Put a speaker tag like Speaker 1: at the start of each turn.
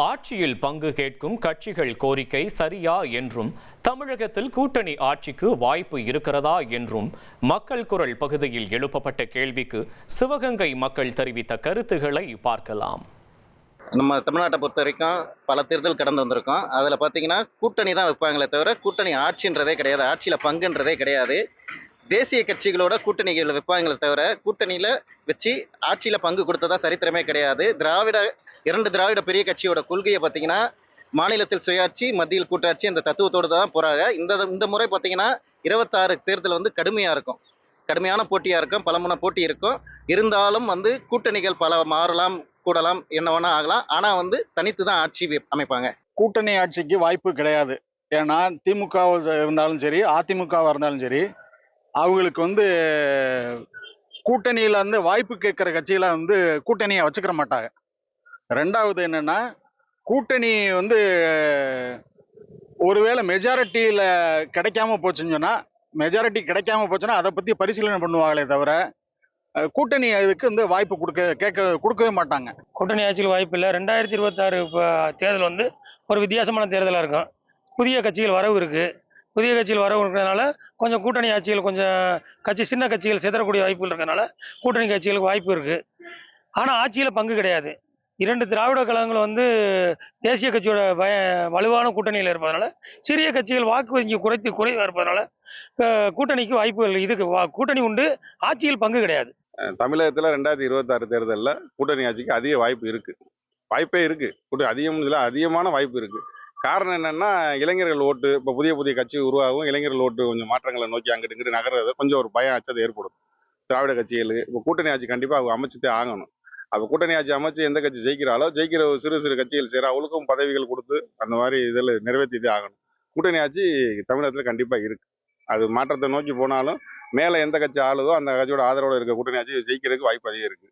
Speaker 1: ஆட்சியில் பங்கு கேட்கும் கட்சிகள் கோரிக்கை சரியா என்றும் தமிழகத்தில் கூட்டணி ஆட்சிக்கு வாய்ப்பு இருக்கிறதா என்றும் மக்கள் குரல் பகுதியில் எழுப்பப்பட்ட கேள்விக்கு சிவகங்கை மக்கள் தெரிவித்த கருத்துக்களை பார்க்கலாம்.
Speaker 2: நம்ம தமிழ்நாட்டை பொறுத்த வரைக்கும் பல தேர்தல் கடந்து வந்திருக்கோம். அதில் பார்த்தீங்கன்னா கூட்டணி தான் வைப்பாங்களே தவிர கூட்டணி ஆட்சின்றதே கிடையாது. ஆட்சியில் பங்குன்றதே கிடையாது. தேசிய கட்சிகளோட கூட்டணிகள் வைப்பாங்களே தவிர கூட்டணியில் வச்சு ஆட்சியில் பங்கு கொடுத்ததா சரித்திரமே கிடையாது. திராவிட இரண்டு திராவிட பெரிய கட்சியோட கொள்கையை பார்த்தீங்கன்னா மாநிலத்தில் சுயாட்சி மத்தியில் கூட்டாட்சி இந்த தத்துவத்தோடு தான் போகிறாங்க இந்த இந்த முறை பார்த்தீங்கன்னா இருபத்தாறு தேர்தல் வந்து கடுமையாக இருக்கும். கடுமையான போட்டியாக இருக்கும் பலமுன போட்டி இருக்கும். இருந்தாலும் வந்து கூட்டணிகள் பல மாறலாம் கூடலாம் என்ன வேணா ஆகலாம். ஆனால் வந்து தனித்து தான் ஆட்சி அமைப்பாங்க.
Speaker 3: கூட்டணி ஆட்சிக்கு வாய்ப்பு கிடையாது. ஏன்னா திமுக இருந்தாலும் சரி அதிமுகவாக இருந்தாலும் சரி அவங்களுக்கு வந்து கூட்டணியில் வந்து வாய்ப்பு கேட்குற கட்சியில் வந்து கூட்டணியை வச்சுக்கிற மாட்டாங்க. ரெண்டாவது என்னென்னா கூட்டணி வந்து ஒருவேளை மெஜாரிட்டியில் கிடைக்காம போச்சுன்னு சொன்னால் மெஜாரிட்டி கிடைக்காம போச்சுன்னா அதை பற்றி பரிசீலனை பண்ணுவாங்களே தவிர கூட்டணி அதுக்கு வந்து வாய்ப்பு கொடுக்க கேட்க கொடுக்கவே மாட்டாங்க.
Speaker 4: கூட்டணி ஆட்சியில் வாய்ப்பு இல்லை. ரெண்டாயிரத்தி இருபத்தாறு இப்போ தேர்தல் வந்து ஒரு வித்தியாசமான தேர்தலாக இருக்கும். புதிய கட்சிகள் வரவு இருக்குது புதிய கட்சிகள் வரவு இருக்கிறதுனால கொஞ்சம் கூட்டணி ஆட்சிகள் கொஞ்சம் கட்சி சின்ன கட்சிகள் சிதறக்கூடிய வாய்ப்புகள் இருக்கிறதுனால கூட்டணி கட்சிகளுக்கு வாய்ப்பு இருக்குது ஆனால் ஆட்சியில் பங்கு கிடையாது. இரண்டு திராவிட கழகங்கள் வந்து தேசிய கட்சியோட பய வலுவான கூட்டணியில் இருப்பதனால சிறிய கட்சிகள் வாக்கு வங்கி குறைத்து குறைவாக இருப்பதனால கூட்டணிக்கு வாய்ப்புகள் இதுக்கு வா- கூட்டணி உண்டு ஆட்சியில் பங்கு கிடையாது.
Speaker 5: தமிழகத்தில் ரெண்டாயிரத்தி இருபத்தாறு தேர்தலில் கூட்டணி ஆட்சிக்கு அதிக வாய்ப்பு இருக்குது வாய்ப்பே இருக்குது கூட்டணி அதிகம் இல்லை அதிகமான வாய்ப்பு இருக்குது காரணம் என்னென்னா இளைஞர்கள் ஓட்டு இப்போ புதிய புதிய கட்சி உருவாகும் இளைஞர்கள் ஓட்டு கொஞ்சம் மாற்றங்களை நோக்கி அங்கிட்டு இங்கிட்டு நகர்றது கொஞ்சம் ஒரு பயம் அச்சத்தை ஏற்படும் திராவிட கட்சிகளுக்கு இப்போ கூட்டணி ஆட்சி கண்டிப்பாக அவங்க அமைச்சுட்டே ஆகணும். அப்போ கூட்டணி ஆட்சி அமைச்சு எந்த கட்சி ஜெயிக்கிறாலோ ஜெயிக்கிற ஒரு சிறு சிறு கட்சிகள் சேர அவங்களுக்கும் பதவிகள் கொடுத்து அந்த மாதிரி இதில் நிறைவேற்றிட்டே ஆகணும். கூட்டணி ஆட்சி தமிழகத்தில் கண்டிப்பாக இருக்குது அது மாற்றத்தை நோக்கி போனாலும் மேலே எந்த கட்சி ஆளுதோ அந்த கட்சியோட ஆதரவோட இருக்க கூட்டணி ஆட்சி ஜெயிக்கிறதுக்கு வாய்ப்பு அதிகம் இருக்குது